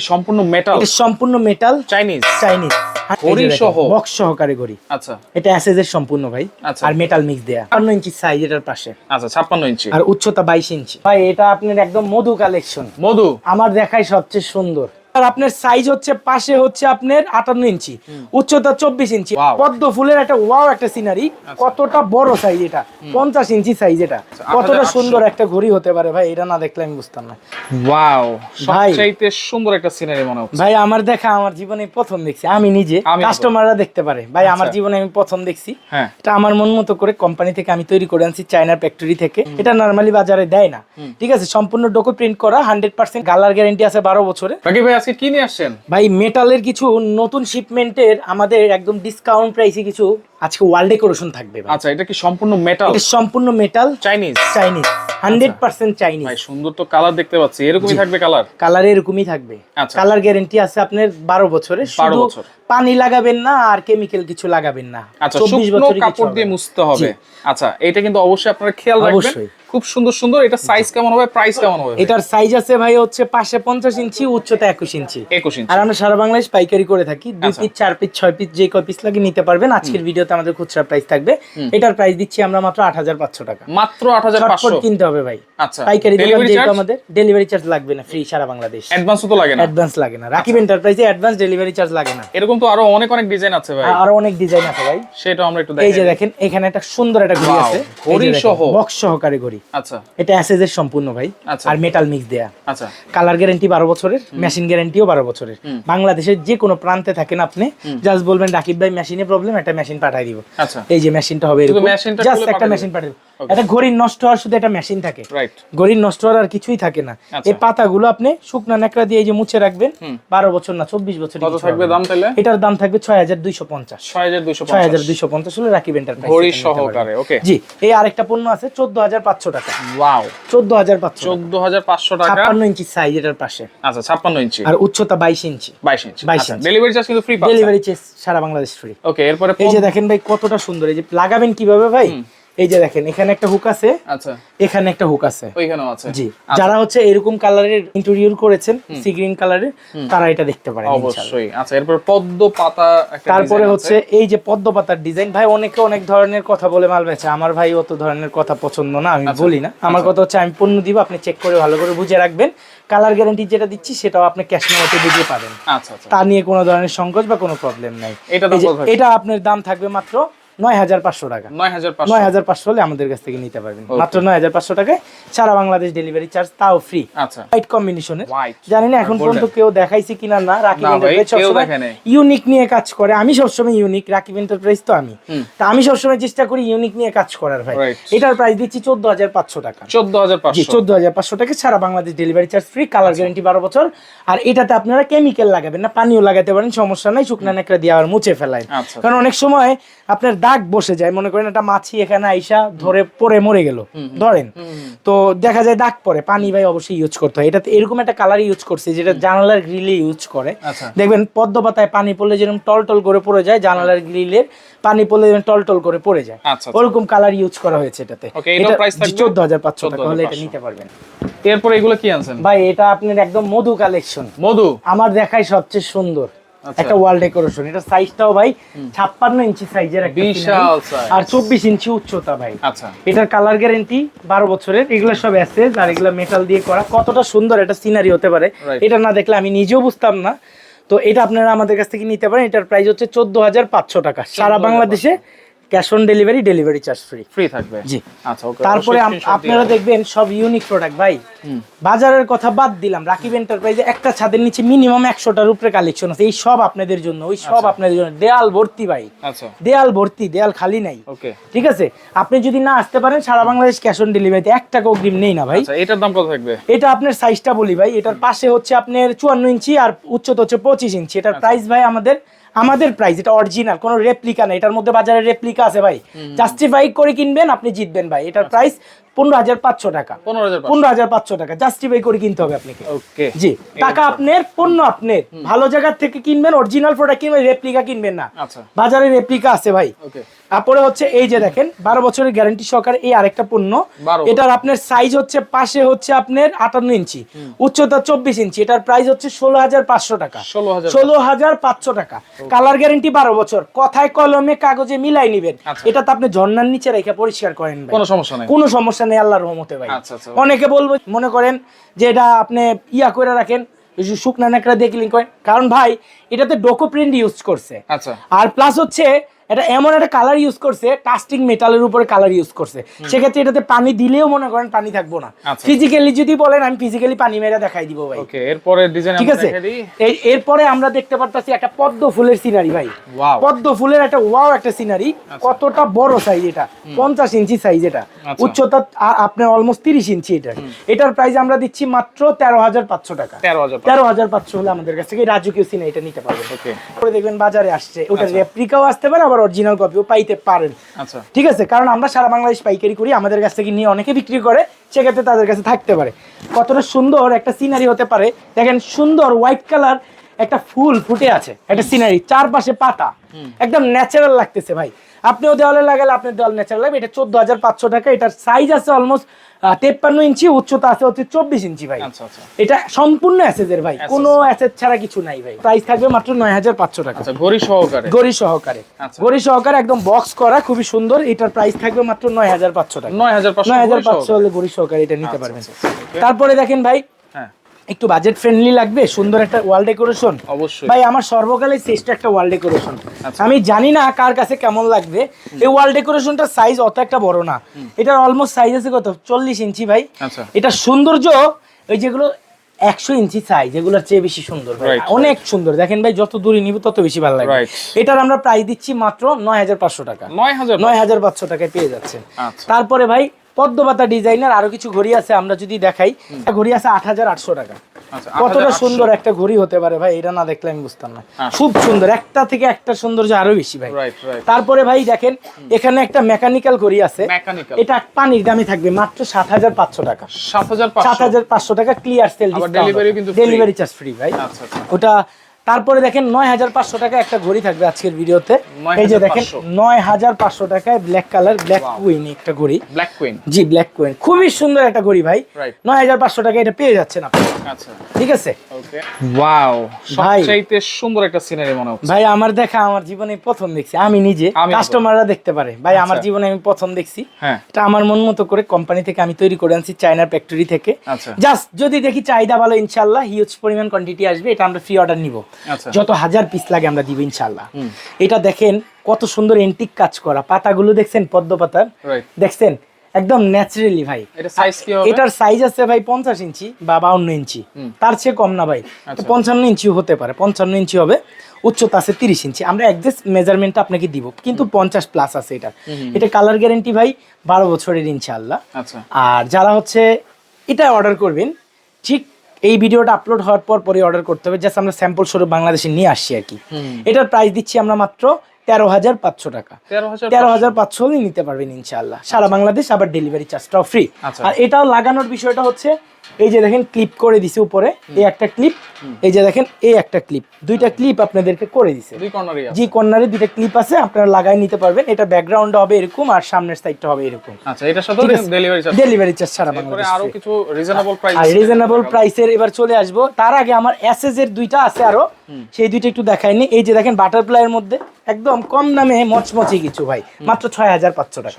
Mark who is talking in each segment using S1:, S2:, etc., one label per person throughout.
S1: সম্পূর্ণ মেটাল
S2: সম্পূর্ণ metal
S1: Chinese
S2: Chinese box সহকারে ঘড়ি
S1: আচ্ছা।
S2: এটা এর সম্পূর্ণ ভাই
S1: আচ্ছা।
S2: আর মেটাল মিক্স দেয়া। 55 ইঞ্চি সাইজ এটার পাশে।
S1: আচ্ছা ছাপ্পান্ন ইঞ্চি।
S2: আর উচ্চতা 22 ইঞ্চি। ভাই এটা আপনার একদম মধু কালেকশন
S1: মধু?
S2: আমার দেখাই সবচেয়ে সুন্দর। আর আপনার সাইজ হচ্ছে পাশে হচ্ছে আপনার আটান্ন ইঞ্চি উচ্চতা চব্বিশ ইঞ্চি।
S1: আচ্ছা।
S2: পদ্ম ফুলের একটা ওয়াও একটা সিনারি কতটা বড় সাইজ এটা? পঞ্চাশ ইঞ্চি সাইজ এটা। কতটা সুন্দর একটা ঘড়ি হতে পারে ভাই এটা না দেখলে আমি বুঝতাম না।
S1: ওয়াও। সবচাইতে সুন্দর একটা সিনারি মনে হচ্ছে।
S2: ভাই আমার দেখা আমার জীবনে প্রথম দেখছি। আমি নিজে কাস্টমাররা দেখতে পারে। ভাই আমার
S1: আচ্ছা।
S2: জীবনে আমি প্রথম দেখছি।
S1: হ্যাঁ।
S2: এটা আমার মন মতো করে কোম্পানি থেকে আমি তৈরি করে আনছি চায়নার ফ্যাক্টরি থেকে। এটা নর্মালি বাজারে দেয় না। ঠিক আছে সম্পূর্ণ ডোকো প্রিন্ট করা হান্ড্রেড পার্সেন্ট কালার গ্যারেন্টি আছে বারো বছরে।
S1: বাকি ভাই আজকে কি নিয়ে আসছেন?
S2: ভাই মেটালের কিছু নতুন শিপমেন্টের আমাদের একদম ডিসকাউন্ট প্রাইসে কিছু আজকে ওয়ার্ল্ড ডেকোরেশন থাকবে।
S1: আচ্ছা এটা কি সম্পূর্ণ মেটাল
S2: এটা সম্পূর্ণ metal
S1: Chinese
S2: Chinese hundred percent Chinese
S1: ভাই সুন্দর তো কালার দেখতে পাচ্ছি। এরকমই থাকবে কালার
S2: কালার এরকমই থাকবে।
S1: আচ্ছা।
S2: কালার গ্যারেন্টি আছে আপনার বারো বছরের।
S1: 12
S2: শুধু
S1: বছর।
S2: পানি লাগাবেন না আর কেমিক্যাল কিছু লাগাবেন না।
S1: আচ্ছা শুকনো কাপড় দিয়ে মুছতে হবে। আচ্ছা এটা কিন্তু অবশ্যই আপনারা খেয়াল রাখবেন। খুব সুন্দর সুন্দর। এটা সাইজ কেমন হবে? প্রাইস কেমন হবে?
S2: এটার সাইজ আছে ভাই হচ্ছে পাশে পঞ্চাশ ইঞ্চি উচ্চতা একুশ ইঞ্চি।
S1: একুশ ইঞ্চি।
S2: আর আমরা সারা বাংলাদেশ পাইকারি করে থাকি। দুই
S1: আচ্ছা।
S2: পিস চার পিস ছয় পিস যে কয় পিস লাগে নিতে পারবেন। আজকের ভিডিওতে আমাদের খুচরা প্রাইস থাকবে। এটার প্রাইস দিচ্ছি আমরা মাত্র আট হাজার পাঁচশো টাকা।
S1: মাত্র আট হাজার
S2: চটপট
S1: পাঁচশো?
S2: কিনতে হবে ভাই।
S1: আচ্ছা।
S2: পাইকারি দোকান
S1: ডেলিভারি
S2: যেহেতু আমাদের। ডেলিভারি চার্জ লাগবে না ফ্রি সারা বাংলাদেশ।
S1: অ্যাডভান্স তো লাগে না।
S2: অ্যাডভান্স লাগে না। রাকিব এন্টারপ্রাইজে অ্যাডভান্স ডেলিভারি চার্জ লাগে না।
S1: এরকম তো আরও অনেক অনেক ডিজাইন আছে ভাই।
S2: আরও অনেক ডিজাইন আছে ভাই।
S1: সেটা আমরা একটু
S2: এই যে দেখেন এখানে একটা সুন্দর একটা ঘড়ি আছে।
S1: ঘড়ি সহ?
S2: বক্স সহকারে ঘড়ি।
S1: আচ্ছা।
S2: এটা অ্যাসেজ এর সম্পূর্ণ ভাই
S1: আচ্ছা।
S2: আর মেটাল মিক্স দেয়া।
S1: আচ্ছা।
S2: কালার গ্যারান্টি বারো বছরের মেশিন গ্যারান্টিও বারো বছরের। বাংলাদেশের যে কোনো প্রান্তে থাকেন আপনি জাস্ট বলবেন রাকিব ভাই মেশিনে প্রবলেম একটা মেশিন পাঠাই দিব।
S1: আচ্ছা।
S2: এই যে মেশিনটা হবে এরকম জাস্ট একটা মেশিন পাঠিয়ে দিব একটা ঘড়ির নষ্ট হওয়ার শুধু একটা মেশিন থাকে। ঘড়ির নষ্ট হওয়ার আর কিছুই থাকে না।
S1: আচ্ছা।
S2: এই পাতাগুলো আপনি শুকনা দিয়ে যে মুছে রাখবেন বারো বছর না চব্বিশ বছর
S1: কত থাকবে দাম তাহলে?
S2: এটার দাম থাকবে ছয় হাজার দুইশো পঞ্চাশ।
S1: ছয় হাজার দুশো
S2: ছয় হাজার দুইশো পঞ্চাশ হলে রাকিব এন্টারপ্রাইজ
S1: ঘড়ি সহকারে ওকে
S2: জি এই আরেকটা পণ্য আছে চোদ্দ হাজার পাঁচশো টাকা।
S1: ওয়াও
S2: চোদ্দ হাজার পাঁচশো
S1: চোদ্দ হাজার পাঁচশো টাকা।
S2: ছাপ্পান্ন ইঞ্চি সাইজ এটার পাশে।
S1: আচ্ছা ছাপ্পান্ন ইঞ্চি।
S2: আর উচ্চতা বাইশ ইঞ্চি।
S1: বাইশ ইঞ্চি।
S2: 22
S1: আচ্ছা
S2: ইঞ্চি।
S1: ডেলিভারি চার্জ কিন্তু ফ্রি
S2: ডেলিভারি চেস সারা বাংলাদেশ ফ্রি
S1: ওকে এরপরে
S2: এই যে দেখেন ভাই কতটা সুন্দর। এই যে লাগাবেন কীভাবে ভাই? এই যে দেখেন এখানে একটা হুক আছে
S1: আচ্ছা।
S2: এখানে একটা হুক আছে।
S1: ওইখানেও আছে।
S2: জি যারা হচ্ছে এরকম কালারের ইন্টেরিয়র করেছেন সি গ্রিন কালারের তারা এটা দেখতে পারেন ইনশাআল্লাহ।
S1: অবশ্যই। আচ্ছা এরপর পদ্ম পাতা একটা
S2: তারপরে হচ্ছে এই যে পদ্ম পাতার ডিজাইন ভাই অনেকে অনেক ধরনের কথা বলে মাল বেচে। আমার ভাই অত ধরনের কথা পছন্দ না আমি
S1: আচ্ছা,
S2: বলি না। আমার কথা হচ্ছে আমি পণ্য দিব আপনি চেক করে ভালো করে বুঝে রাখবেন। কালার গ্যারান্টি যেটা দিচ্ছি সেটাও আপনি ক্যাশ মেমোতে বুঝিয়ে পাবেন।
S1: আচ্ছা আচ্ছা।
S2: তা নিয়ে কোনো ধরনের সংকোচ বা কোনো প্রবলেম নাই।
S1: এটা?
S2: এটা আপনার দাম থাকবে মাত্র নয় হাজার পাঁচশো টাকা।
S1: নয় হাজার
S2: নয় হাজার পাঁচশো হলে আমাদের কাছ থেকে নিতে পারবেন। মাত্র নয় হাজার পাঁচশো টাকায় সারা বাংলাদেশ ডেলিভারি চার্জ তাও ফ্রি
S1: আচ্ছা।
S2: হোয়াইট কম্বিনেশনের জানি না এখন পর্যন্ত কেউ দেখাইছে কিনা না রাকিব এন্টারপ্রাইজ। ইউনিক নিয়ে কাজ করে। আমি সবসময় ইউনিক রাকিব এন্টারপ্রাইজ তো আমি। তা আমি সবসময় চেষ্টা করি ইউনিক নিয়ে কাজ করার ভাই। এটার প্রাইস দিচ্ছি চোদ্দ হাজার পাঁচশো টাকা।
S1: চোদ্দ হাজার পাঁচশো।
S2: চোদ্দ হাজার পাঁচশো টাকা সারা Bangladesh delivery charge free colour guarantee বারো বছর। আর এটাতে আপনারা কেমিক্যাল লাগাবেন না পানিও লাগাতে পারেন সমস্যা নাই শুকনা নেকড়া দিয়ে আবার মুছে ফেলায়।
S1: আচ্ছা।
S2: কারণ অনেক সময় আপনার দাগ বসে যায়। মনে করেন একটা মাছি এখানে আইসা ধরে পরে মরে গেল। ধরেন। তো দেখা যায় দাগ পরে পানি ভাই অবশ্যই ইউজ করতে হয়। এটাতে এরকম একটা কালার ইউজ করছে যেটা জানালার গ্রিলে ইউজ করে।
S1: আচ্ছা।
S2: দেখবেন পদ্ম পাতায় পানি পড়লে যেরকম টল টল করে পড়ে যায় জানালার গ্রিলের পানি পড়লে যেরকম টল টল করে পড়ে যায়।
S1: আচ্ছা, আচ্ছা।
S2: ওরকম কালার ইউজ করা হয়েছে এটাতে? চোদ্দ হাজার পাঁচশো টাকা। হলে এটা নিতে পারবেন।
S1: এরপরে এগুলো কি আনছেন?
S2: ভাই এটা আপনার একদম মধু কালেকশন
S1: মধু?
S2: আমার দেখাই সবচেয়ে সুন্দর। একটা ওয়াল ডেকোরেশন এটা সাইজটাও ভাই ছাপ্পান্ন ইঞ্চি সাইজের একটা
S1: বিশাল।
S2: আর চব্বিশ ইঞ্চি উচ্চতা ভাই।
S1: আচ্ছা।
S2: এটার কালার গ্যারেন্টি বারো বছরের। এগুলো সব অ্যাসেজ আর এগুলো মেটাল দিয়ে করা। কতটা সুন্দর একটা সিনারি হতে পারে। এটা না দেখলে আমি নিজেও বুঝতাম না। তো এটা আপনারা আমাদের কাছ থেকে নিতে পারেন। এটার প্রাইস হচ্ছে চোদ্দ হাজার পাঁচশো টাকা। সারা বাংলাদেশে cash on delivery delivery charge free.
S1: Free থাকবে?
S2: জি।
S1: আচ্ছা ওকে
S2: তারপরে আপনারা দেখবেন সব ইউনিক প্রোডাক্ট ভাই। বাজারের কথা বাদ দিলাম রাকিব এন্টারপ্রাইজে একটা ছাদের নিচে মিনিমাম একশোটার উপরে কালেকশন আছে। এই সব আপনাদের জন্য ওই সব আপনাদের জন্য। দেয়াল ভর্তি ভাই।
S1: আচ্ছা।
S2: দেয়াল ভর্তি দেয়াল খালি নাই।
S1: ওকে
S2: ঠিক আছে? আপনি যদি না আসতে পারেন সারা বাংলাদেশ ক্যাশ অন ডেলিভারিতে এক টাকা অগ্রিম নেই না ভাই।
S1: আচ্ছা এটার দাম কত থাকবে?
S2: এটা আপনার সাইজটা বলি ভাই। এটার পাশে হচ্ছে আপনার চুয়ান্ন ইঞ্চি আর উচ্চতা হচ্ছে পঁচিশ ইঞ্চি।
S1: আচ্ছা।
S2: এটার প্রাইস ভাই আমাদের আমাদের প্রাইস এটা অরিজিনাল কোনো রেপ্লিকা না এটার মধ্যে বাজারে রেপ্লিকা আছে ভাই। জাস্টিফাই করে কিনবেন আপনি জিতবেন ভাই এটার প্রাইস পনেরো হাজার পাঁচশো টাকা।
S1: পনেরো হাজার
S2: পাঁচশো। টাকা। জাস্টিফাই করে কিনতে হবে আপনাকে।
S1: ওকে
S2: জি। টাকা আপনার পণ্য আপনার। ভালো জায়গার থেকে কিনবেন অরিজিনাল প্রোডাক্ট কিনবেন রেপ্লিকা কিনবেন না।
S1: আচ্ছা।
S2: বাজারে রেপ্লিকা আছে ভাই। তারপরে হচ্ছে এই যে দেখেন বারো বছরের গ্যারান্টি সহকারে এই আরেকটা পণ্য। এটার আপনার সাইজ হচ্ছে পাশে হচ্ছে আপনার আটান্ন ইঞ্চি। উচ্চতা চব্বিশ ইঞ্চি। এটার প্রাইস হচ্ছে ষোলো হাজার পাঁচশো টাকা।
S1: ষোলো হাজার
S2: পাঁচশো। টাকা। কালার গ্যারান্টি বারো বছর। কথায় কলমে কাগজে মিলাই নিবেন।
S1: আচ্ছা।
S2: এটা তো আপনি ঝর্ণার নিচে রেখে পরিষ্কার করেন।
S1: কোনো সমস্যা নেই।
S2: কোনো সমস্যা নেই আল্লাহর রহমতে ভাই।
S1: আচ্ছা, আচ্ছা।
S2: অনেকে বলব মনে করেন যে এটা আপনি ইয়া করে রাখেন শুকনা নেকড়া দিয়ে ক্লিন করেন। কারণ ভাই এটাতে ডোকো প্রিন্ট ইউজ করছে।
S1: আচ্ছা।
S2: আর প্লাস হচ্ছে এটা এমন একটা কালার ইউজ করছে কাস্টিং মেটালের উপরে কালার ইউজ করছে। সেক্ষেত্রে এটাতে পানি দিলেও মনে করেন পানি থাকব না।
S1: আচ্ছা।
S2: ফিজিক্যালি যদি বলেন আমি ফিজিক্যালি পানি মেরে দেখাই দিব ভাই।
S1: ওকে এরপরে ডিজাইন
S2: ঠিক আছে? এরপরে আমরা দেখতে পারতাছি একটা পদ্ম ফুলের সিনারি ভাই। পদ্ম ফুলের একটা ওয়াও একটা সিনারি কতটা বড় সাইজ এটা? পঞ্চাশ ইঞ্চি সাইজ এটা।
S1: আচ্ছা।
S2: উচ্চতা আপনার অলমোস্ট তিরিশ ইঞ্চি এটা এটার প্রাইস আমরা দিচ্ছি মাত্র তেরো হাজার পাঁচশো টাকা।
S1: তেরো হাজার
S2: পাঁচশো। হলে আমাদের কাছ থেকে রাজকীয় সিনা এটা নিতে পারবেন।
S1: ওকে
S2: দেখবেন বাজারে আসছে। ওটা রেপ্লিকাও আসতে পারে আবার অরিজিনাল কপিও পাইতে পারেন।
S1: আচ্ছা।
S2: ঠিক আছে? কারণ আমরা সারা বাংলাদেশ পাইকারি করি আমাদের কাছ থেকে নিয়ে অনেকে বিক্রি করে সেক্ষেত্রে তাদের কাছে থাকতে পারে। কতটা সুন্দর একটা সিনারি হতে পারে। দেখেন সুন্দর হোয়াইট কালার একটা ফুল ফুটে আছে। একটা সিনারি চারপাশে পাতা। একদম ন্যাচারাল লাগতেছে ভাই। আপনিও দেওয়ালে লাগালে আপনার দেওয়াল ন্যাচারাল লাগবে। এটা চোদ্দ হাজার পাঁচশো টাকা। এটার সাইজ আছে অলমোস্ট তেপ্পান্ন ইঞ্চি উচ্চতা আছে হচ্ছে চব্বিশ ইঞ্চি ভাই।
S1: আচ্ছা আচ্ছা।
S2: এটা সম্পূর্ণ অ্যাসেজের ভাই। কোনো অ্যাসেজ ছাড়া কিছু নাই ভাই। প্রাইস থাকবে মাত্র নয় হাজার পাঁচশো টাকা।
S1: আচ্ছা ঘড়ি সহকারে?
S2: গড়ি সহকারে।
S1: আচ্ছা।
S2: গড়ি সহকারে একদম বক্স করা খুবই সুন্দর। এটার প্রাইস থাকবে মাত্র নয় হাজার পাঁচশো টাকা।
S1: নয় হাজার পাঁচশো
S2: নয় হাজার পাঁচশো হলে গড়ি সহকারে এটা নিতে
S1: আচ্ছা,
S2: পারবেন।
S1: আচ্ছা, আচ্ছা।
S2: তারপরে দেখেন ভাই
S1: হ্যাঁ।
S2: একটু বাজেট ফ্রেন্ডলি লাগবে সুন্দর একটা ওয়াল ডেকোরেশন
S1: অবশ্যই।
S2: ভাই আমার সর্বকালে শ্রেষ্ঠ একটা ওয়াল ডেকোরেশন
S1: আচ্ছা।
S2: আমি জানি না কার কাছে কেমন লাগবে। এই ওয়াল ডেকোরেশনটার সাইজ অত একটা বড় না। এটার অলমোস্ট সাইজ আছে কত? চল্লিশ ইঞ্চি ভাই।
S1: আচ্ছা।
S2: এটা সৌন্দর্য ওই যেগুলো একশো ইঞ্চি সাইজ এগুলোর চেয়ে বেশি সুন্দর ভাই। অনেক সুন্দর। দেখেন ভাই যত দূরে নিব তত বেশি ভালো লাগবে। এটার আমরা প্রাইস দিচ্ছি মাত্র নয় হাজার পাঁচশো টাকা।
S1: নয় হাজার
S2: নয় হাজার পাঁচশো টাকায় পেয়ে যাচ্ছেন।
S1: আচ্ছা।
S2: তারপরে ভাই পদ্মপাতা ডিজাইনার আরও কিছু ঘড়ি আছে আমরা যদি দেখাই। একটা ঘড়ি আছে আট হাজার আটশো টাকা।
S1: আচ্ছা
S2: কতটা সুন্দর একটা ঘড়ি হতে পারে ভাই এটা না দেখলে আমি বুঝতাম না।
S1: আচ্ছা।
S2: খুব সুন্দর একটা থেকে একটা সৌন্দর্য আরও বেশি ভাই। তারপরে ভাই দেখেন এখানে একটা মেকানিক্যাল ঘড়ি আছে। এটা পানির দামে থাকবে মাত্র সাত হাজার পাঁচশো টাকা।
S1: সাত হাজার পাঁচশো।
S2: টাকা clear sale. Delivery charge free ভাই।
S1: আচ্ছা আচ্ছা।
S2: ওটা তারপরে দেখেন নয় হাজার পাঁচশো টাকা একটা ঘড়ি থাকবে আজকের ভিডিওতে।
S1: 9,500
S2: এই যে দেখেন নয় হাজার পাঁচশো। টাকায় ব্ল্যাক কালার ব্ল্যাক কুইন একটা ঘড়ি।
S1: ব্ল্যাক কুইন
S2: জি ব্ল্যাক কুইন খুবই সুন্দর একটা ঘড়ি ভাই। নয় হাজার পাঁচশো টাকা এটা পেয়ে যাচ্ছেন আপনি।
S1: আচ্ছা।
S2: ঠিক আছে?
S1: ওয়াও। সবচাইতে সুন্দর একটা সিনারি মনে হচ্ছে।
S2: ভাই আমার দেখা আমার জীবনে প্রথম দেখছি। আমি নিজে কাস্টমাররা দেখতে পারে। ভাই আমার
S1: আচ্ছা।
S2: জীবনে আমি প্রথম দেখছি।
S1: হ্যাঁ।
S2: এটা আমার মন মতো করে কোম্পানি থেকে আমি তৈরি করে আনছি চায়নার ফ্যাক্টরি থেকে।
S1: আচ্ছা।
S2: জাস্ট যদি দেখি চাহিদা ভালো ইনশাল্লাহ হিউজ পরিমাণ কোয়ান্টিটি আসবে এটা আমরা ফ্রি অর্ডার নিব।
S1: আচ্ছা
S2: যত হাজার পিস লাগে আমরা দিব ইনশাল্লাহ এটা দেখেন কত সুন্দর এন্টিক কাজ করা। পাতাগুলো দেখছেন পদ্ম পাতার। দেখছেন? একদম ন্যাচারালি ভাই। এটার সাইজ আছে ভাই পঞ্চাশ ইঞ্চি বা বাউন্ন ইঞ্চি। তার চেয়ে কম না ভাই।
S1: আচ্ছা।
S2: পঞ্চান্ন ইঞ্চি হতে পারে। পঞ্চান্ন ইঞ্চি হবে উচ্চতা আছে তিরিশ ইঞ্চি। আমরা একজাস্ট মেজারমেন্টটা আপনাকে দিব। কিন্তু পঞ্চাশ প্লাস আছে এটা। এটা কালার গ্যারেন্টি ভাই বারো বছরের ইনশাআল্লাহ।
S1: আচ্ছা।
S2: আর যারা হচ্ছে এটা অর্ডার করবেন ঠিক এই ভিডিওটা আপলোড হওয়ার পর পরে অর্ডার করতে হবে জাস্ট আমরা স্যাম্পল স্বরূপ বাংলাদেশে নিয়ে আসছি আর কি। এটার প্রাইস দিচ্ছি আমরা মাত্র তেরো হাজার পাঁচশো টাকা।
S1: তেরো হাজার
S2: পাঁচশো। নিতে পারবেন ইনশাল্লাহ সারা বাংলাদেশ আবার ডেলিভারি চার্জটাও ফ্রি
S1: আচ্ছা।
S2: আর এটাও লাগানোর বিষয়টা হচ্ছে এই যে দেখেন ক্লিপ করে দিছে উপরে এই একটা ক্লিপ এই যে দেখেন এই একটা ক্লিপ দুইটা ক্লিপ আপনাদেরকে করে দিছে।
S1: দুই কর্নারই আছে।
S2: জি কর্নারে দুইটা ক্লিপ আছে আপনারা লাগাই নিতে পারবেন। এটা ব্যাকগ্রাউন্ড হবে এরকম আর সামনের সাইডটা হবে এরকম।
S1: আচ্ছা এটার সাথে ডেলিভারি চার্জ
S2: ডেলিভারি চার্জ
S1: এরপরে
S2: বাংলাদেশ আরও
S1: কিছু রিজনেবল প্রাইস
S2: আর রিজনেবল প্রাইসের এবার চলে আসব। তার আগে আমার এসএস এর দুইটা আছে আরও। সেই দুইটা একটু দেখাইনি। এই যে দেখেন বাটারফ্লাই এর মধ্যে একদম কম দামে মচমচি কিছু ভাই। মাত্র ছয় হাজার পাঁচশো টাকা।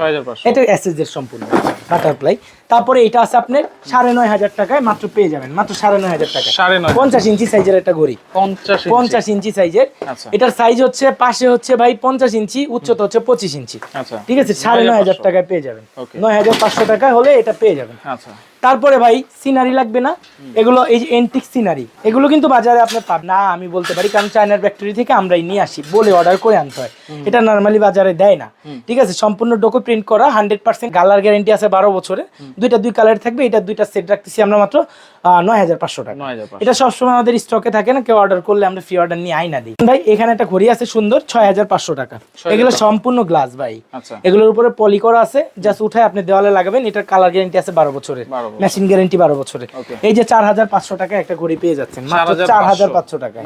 S2: এটা এসএস এর সম্পূর্ণ বাটারফ্লাই তারপরে এটা আছে আপনার সাড়ে নয় হাজার টাকায় মাত্র পেয়ে যাবেন মাত্র সাড়ে নয় হাজার টাকা
S1: সাড়ে নয়
S2: পঞ্চাশ ইঞ্চি সাইজের একটা ঘড়ি।
S1: পঞ্চাশ ইঞ্চি।
S2: পঞ্চাশ ইঞ্চি সাইজের
S1: আচ্ছা।
S2: এটার সাইজ হচ্ছে পাশে হচ্ছে ভাই পঞ্চাশ ইঞ্চি উচ্চতা হচ্ছে পঁচিশ ইঞ্চি।
S1: আচ্ছা।
S2: ঠিক আছে? সাড়ে নয় হাজার টাকায় পেয়ে যাবেন। নয় হাজার পাঁচশো টাকা হলে এটা পেয়ে যাবেন।
S1: আচ্ছা।
S2: তারপরে ভাই সিনারি লাগবে না? এগুলো এই যে এন্টিক সিনারি এগুলো কিন্তু বাজারে আপনার পাবেন। না আমি বলতে পারি কারণ চায়নার ফ্যাক্টরি থেকে আমরাই নিয়ে আসি বলে অর্ডার করে আনতে হয়। এটা নর্মালি বাজারে দেয় না। ঠিক আছে সম্পূর্ণ ডোকো প্রিন্ট করা হান্ড্রেড পার্সেন্ট কালার গ্যারেন্টি আছে বারো বছরে। দুইটা দুই কালার থাকবে এটা দুইটা সেট রাখতেছি আমরা মাত্র নয় হাজার পাঁচশো টাকা। এটা সবসময় আমাদের স্টকে থাকে না কেউ অর্ডার করলে আমরা ফ্রি অর্ডার নিয়ে আই না দিই। ভাই এখানে একটা ঘড়ি আছে সুন্দর ছয় হাজার পাঁচশো টাকা। এগুলো সম্পূর্ণ গ্লাস ভাই।
S1: আচ্ছা।
S2: এগুলোর উপরে পলি করা আছে জাস্ট উঠায় আপনি দেওয়ালে লাগাবেন এটার কালার গ্যারান্টি আছে বারো বছরের।
S1: 12 বছর।
S2: মেশিন গ্যারান্টি বারো
S1: বছরে।
S2: এই যে চার হাজার পাঁচশো টাকা একটা ঘড়ি পেয়ে যাচ্ছেন মাত্র চার হাজার পাঁচশো। টাকা।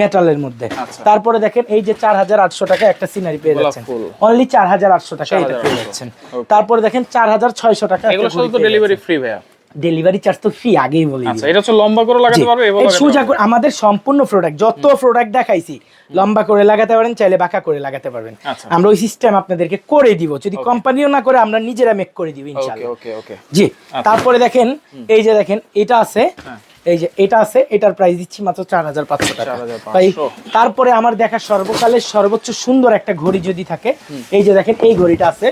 S1: মেটালের
S2: মধ্যে।
S1: আচ্ছা।
S2: তারপরে দেখেন এই যে চার হাজার আটশো টাকা একটা সিনারি পেয়ে যাচ্ছেন। অনলি চার হাজার আটশো টাকা এটা পেয়ে যাচ্ছেন. তারপরে দেখেন চার হাজার ছয়শো টাকা
S1: ডেলিভারি ফ্রি ভাইয়া।
S2: ডেলিভারি চার্জ তো ফ্রি আগেই বলি
S1: আচ্ছা এটা হচ্ছে লম্বা করে লাগাতে পারবে এবং
S2: সোজা করে- আমাদের সম্পূর্ণ প্রোডাক্ট যত প্রোডাক্ট দেখাইছি লম্বা করে লাগাতে পারেন চাইলে বাঁকা করে লাগাতে পারবেন।
S1: আচ্ছা।
S2: আমরা ওই সিস্টেম আপনাদেরকে করে দিব। যদি কোম্পানিও না করে আমরা নিজেরা মেক করে দিব ইনশাআল্লাহ।
S1: ওকে ওকে
S2: জি তারপরে দেখেন এই যে দেখেন এটা আছে
S1: হ্যাঁ।
S2: এই যে এটা আছে এটার প্রাইস দিচ্ছি মাত্র চার হাজার পাঁচশো টাকা।
S1: 4,500
S2: ভাই তারপরে আমার দেখা সর্বকালের সর্বোচ্চ সুন্দর একটা ঘড়ি যদি থাকে এই যে দেখেন এই ঘড়িটা আছে।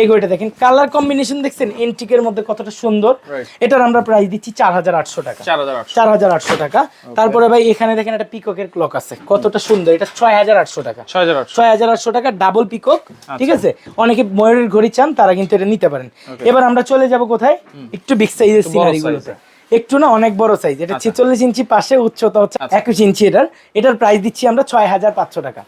S2: এই ঘড়িটা দেখেন কালার কম্বিনেশন দেখছেন এন্টিকের মধ্যে কতটা সুন্দর। এটার আমরা প্রাইস দিচ্ছি চার হাজার আটশো টাকা।
S1: চার হাজার আটশো।
S2: টাকা। তারপরে ভাই এখানে দেখেন একটা পিককের ক্লক আছে কতটা সুন্দর এটা ছয় হাজার আটশো টাকা।
S1: ছয় হাজার আটশো।
S2: টাকা ডাবল পিকক
S1: আচ্ছা।
S2: ঠিক আছে? অনেকে ময়ূরের ঘড়ি চান তারা কিন্তু এটা নিতে পারেন। এবার আমরা চলে যাব কোথায়? একটু বিগ সাইজের
S1: বড়
S2: সিনারি গুলোতে একটু না অনেক বড় সাইজ এটা ছেচল্লিশ ইঞ্চি পাশে উচ্চতা হচ্ছে
S1: আচ্ছা।
S2: একুশ ইঞ্চি এটার। এটার প্রাইস দিচ্ছি আমরা ছয় হাজার পাঁচশো টাকা।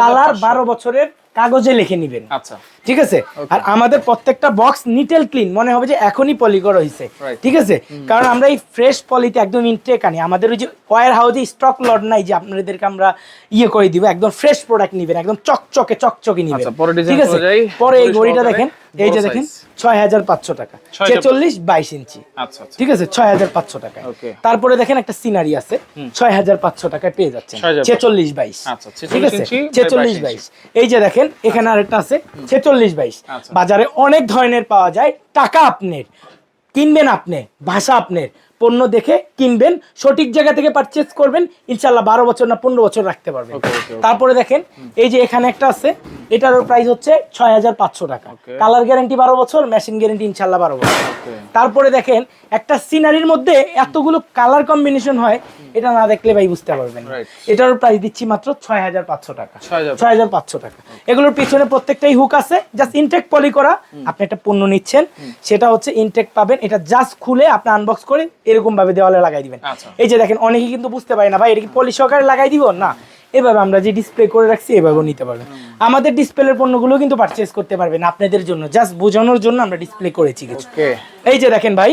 S2: কালার বারো বছরের কাগজে লিখে নিবেন।
S1: আচ্ছা।
S2: ঠিক আছে? আর আমাদের প্রত্যেকটা বক্স নিটেল ক্লিন মনে হবে যে এখনই পলি করা হয়েছে ঠিক আছে? কারণ আমরা এই ফ্রেশ পলিতে একদম ইনটেক আনি। আমাদের ওই যে ওয়ার হাউসে স্টক লট নাই যে আপনাদেরকে আমরা ইয়ে করে দিব। একদম ফ্রেশ প্রোডাক্ট নিবেন একদম চকচকে চকচকে নিবেন।
S1: আচ্ছা,
S2: ঠিক আছে? পরে এই
S1: ঘড়ি
S2: ঘড়িটা দেখেন। এই যে দেখেন। ছয় হাজার পাঁচশো টাকা। ছেচল্লিশ বাইশ ইঞ্চি।
S1: আচ্ছা আচ্ছা।
S2: ঠিক আছে? ছয় হাজার পাঁচশো টাকা। তারপরে দেখেন একটা সিনারি আছে। ছয় হাজার পাঁচশো টাকায় পেয়ে যাচ্ছেন।
S1: 6,500
S2: ছেচল্লিশ বাইশ।
S1: আচ্ছা,
S2: ঠিক আছে? ছেচল্লিশ বাইশ। এই যে দেখেন এখানে আরেকটা আছে ছেচল্লিশ বাইশ। বাজারে অনেক ধরনের পাওয়া যায়। টাকা আপনার। কিনবেন আপনি ভাষা আপনার। পণ্য দেখে কিনবেন সঠিক জায়গা থেকে পারচেজ করবেন ইনশাল্লাহ বারো বছর না পনেরো বছর রাখতে পারবেন. তারপরে দেখেন এই যে এখানে একটা আছে এটারও প্রাইস হচ্ছে ছয় হাজার পাঁচশো টাকা। কালার গ্যারান্টি বারো বছর মেশিন গ্যারেন্টি ইনশাল্লাহ বারো বছর। তারপরে দেখেন একটা সিনারির মধ্যে এতগুলো কালার কম্বিনেশন হয় এটা না দেখলে ভাই বুঝতে পারবেন এটার প্রাইস দিচ্ছি মাত্র ছয় হাজার পাঁচশো টাকা। ছয় হাজার পাঁচশো টাকা। এগুলোর পিছনে প্রত্যেকটাই হুক আছে জাস্ট ইনটেক পলি করা আপনি একটা পণ্য নিচ্ছেন সেটা হচ্ছে ইনটেক পাবেন এটা জাস্ট খুলে আপনি আনবক্স করে এরকম ভাবে দেওয়ালে লাগাই দিবেন।
S1: আচ্ছা।
S2: এই যে দেখেন অনেকে কিন্তু বুঝতে পারে না ভাই এটা কি পলি সহকারে লাগাই দিব? না। এভাবে আমরা যে ডিসপ্লে করে রাখছি এভাবেও নিতে পারবেন আমাদের ডিসপ্লের পণ্যগুলো কিন্তু পারচেজ করতে পারবেন আপনাদের জন্য। জাস্ট বোঝানোর জন্য আমরা ডিসপ্লে করেছি কিছু। এই যে দেখেন ভাই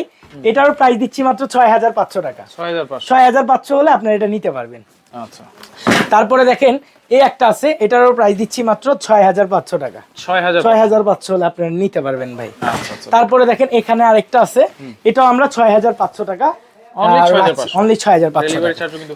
S2: এটার প্রাইস দিচ্ছি মাত্র ছয় হাজার পাঁচশো টাকা।
S1: ছয় হাজার পাঁচশো
S2: হলে আপনারা এটা নিতে পারবেন।
S1: আচ্ছা।
S2: তারপরে দেখেন এই একটা আছে এটারও প্রাইস দিচ্ছি মাত্র ছয় হাজার পাঁচশো টাকা।
S1: ছয় হাজার
S2: ছয় হাজার পাঁচশো হলে আপনারা নিতে পারবেন ভাই।
S1: আচ্ছা আচ্ছা।
S2: তারপরে দেখেন এখানে আরেকটা আছে এটাও আমরা ছয় হাজার পাঁচশো টাকা
S1: Only 6,500
S2: অনলি ছয় হাজার পাঁচশো।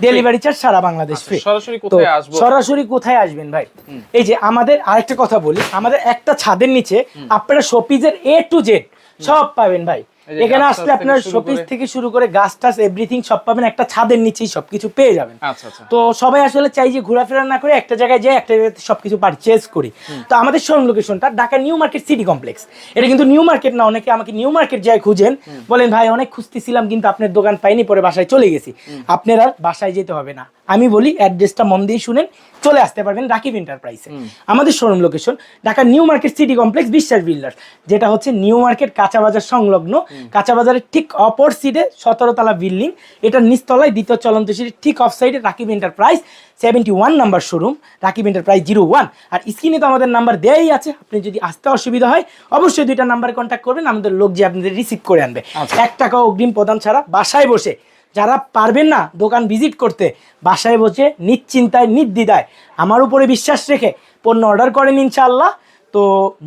S2: ডেলিভারি চার্জ সারা বাংলাদেশ
S1: আচ্ছা,
S2: ফ্রি তো
S1: কোথায়
S2: সরাসরি কোথায় আসবেন ভাই? এই যে আমাদের আরেকটা কথা বলি আমাদের একটা ছাদের নিচে আপনারা শোপিজের এ টু জেড সব পাবেন ভাই। এখানে আসলে আপনার শোপিস থেকে শুরু করে গাছ টাছ এভরিথিং সব পাবেন। একটা ছাদের নিচেই সবকিছু পেয়ে যাবেন।
S1: আচ্ছা আচ্ছা।
S2: তো সবাই আসলে চাই যে ঘোরাফেরা না করে একটা জায়গায় যাই একটা জায়গায় সবকিছু পারচেজ করি। তো আমাদের শোরুম লোকেশনটা Dhaka new market city complex. এটা কিন্তু নিউ মার্কেট না অনেকে আমাকে নিউ মার্কেট যায় খুঁজেন। বলেন ভাই অনেক খুঁজতেছিলাম কিন্তু আপনার দোকান পাইনি পরে বাসায় চলে গেছি। আপনার আর বাসায় যেতে হবে না। আমি বলি অ্যাড্রেসটা মন দিয়ে শুনেন চলে আসতে পারবেন রাকিব এন্টারপ্রাইসে আমাদের showroom location Dhaka new market city complex Biswas builders যেটা হচ্ছে নিউ মার্কেট কাঁচা বাজার সংলগ্ন। কাঁচা বাজারের ঠিক অপর সিডে সতেরো তলা বিল্ডিং এটার নিচতলায় দ্বিতীয় চলন্ত সিঁড়ির ঠিক অফ সাইডে Rakib enterprise seventy one number showroom Rakib enterprise zero one আর স্ক্রিনে তো আমাদের নাম্বার দেয়াই আছে আপনি যদি আসতে অসুবিধা হয় অবশ্যই দুইটা নাম্বারে কন্ট্যাক্ট করবেন আমাদের লোক যে আপনাদের রিসিভ করে আনবে। এক টাকা অগ্রিম প্রদান ছাড়া বাসায় বসে যারা পারবেন না দোকান ভিজিট করতে, বাসায় বসে নিশ্চিন্তায়, নির্দ্বিধায়, আমার উপরে বিশ্বাস রেখে পণ্য অর্ডার করেন ইনশাআল্লাহ। তো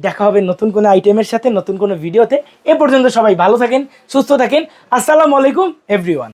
S2: দেখা হবে নতুন কোনো আইটেমের সাথে, নতুন কোনো ভিডিওতে এ পর্যন্ত সবাই ভালো থাকেন, সুস্থ থাকেন। আসসালামু আলাইকুম এভরিওয়ান